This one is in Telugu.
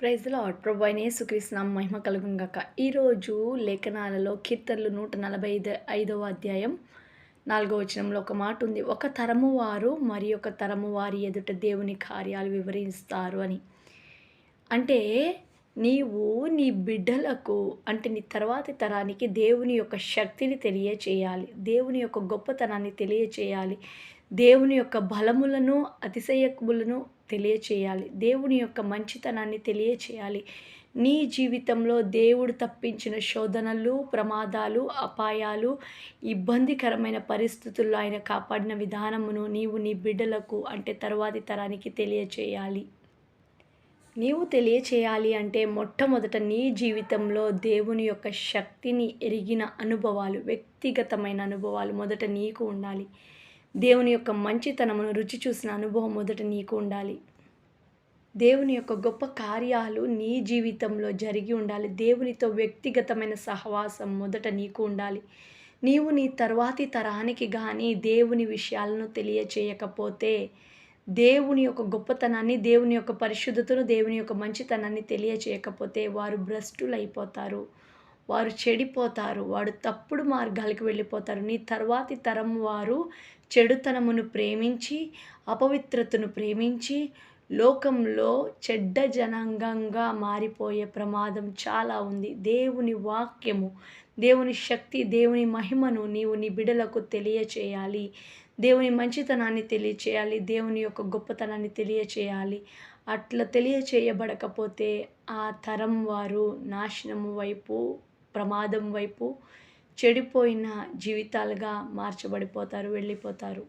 ప్రైజ్ లార్డ్ ప్రభు అయిన యేసుక్రీస్తునామ మహిమ కలుగుగాక ఈరోజు లేఖనాలలో కీర్తనలు నూట నలభై ఐదు ఐదవ అధ్యాయం నాలుగవ వచనంలో ఒక మాట ఉంది. ఒక తరము వారు మరి ఒక తరము వారి ఎదుట దేవుని కార్యాలు వివరిస్తారు అని. అంటే నీవు నీ బిడ్డలకు అంటే నీ తర్వాతి తరానికి దేవుని యొక్క శక్తిని తెలియచేయాలి. దేవుని యొక్క గొప్పతనాన్ని తెలియచేయాలి. దేవుని యొక్క బలములను అతిశయములను తెలియచేయాలి. దేవుని యొక్క మంచితనాన్ని తెలియచేయాలి. నీ జీవితంలో దేవుడు తప్పించిన శోధనలు ప్రమాదాలు అపాయాలు ఇబ్బందికరమైన పరిస్థితుల్లో ఆయన కాపాడిన విధానమును నీవు నీ బిడ్డలకు అంటే తరువాతి తరానికి తెలియచేయాలి. నీవు తెలియచేయాలి అంటే మొట్టమొదట నీ జీవితంలో దేవుని యొక్క శక్తిని ఎరిగిన అనుభవాలు వ్యక్తిగతమైన అనుభవాలు మొదట నీకు ఉండాలి. దేవుని యొక్క మంచితనమును రుచి చూసిన అనుభవం మొదట నీకు ఉండాలి. దేవుని యొక్క గొప్ప కార్యాలు నీ జీవితంలో జరిగి ఉండాలి. దేవునితో వ్యక్తిగతమైన సహవాసం మొదట నీకు ఉండాలి. నీవు నీ తర్వాతి తరానికి కానీ దేవుని విషయాలను తెలియచేయకపోతే దేవుని యొక్క గొప్పతనాన్ని దేవుని యొక్క పరిశుద్ధతను దేవుని యొక్క మంచితనాన్ని తెలియచేయకపోతే వారు భ్రష్టులైపోతారు. వారు చెడిపోతారు వాడు తప్పుడు మార్గాలకు వెళ్ళిపోతారు. నీ తర్వాతి తరం వారు చెడుతనమును ప్రేమించి అపవిత్రతను ప్రేమించి లోకంలో చెడ్డ జనాంగంగా మారిపోయే ప్రమాదం చాలా ఉంది. దేవుని వాక్యము దేవుని శక్తి దేవుని మహిమను నీవు నీ బిడలకు తెలియచేయాలి. దేవుని మంచితనాన్ని తెలియచేయాలి. దేవుని యొక్క గొప్పతనాన్ని తెలియచేయాలి. అట్లా తెలియచేయబడకపోతే ఆ తరం వారు నాశనము వైపు ప్రమాదం వైపు చెడిపోయిన జీవితాలుగా మార్చబడిపోతారు వెళ్ళిపోతారు.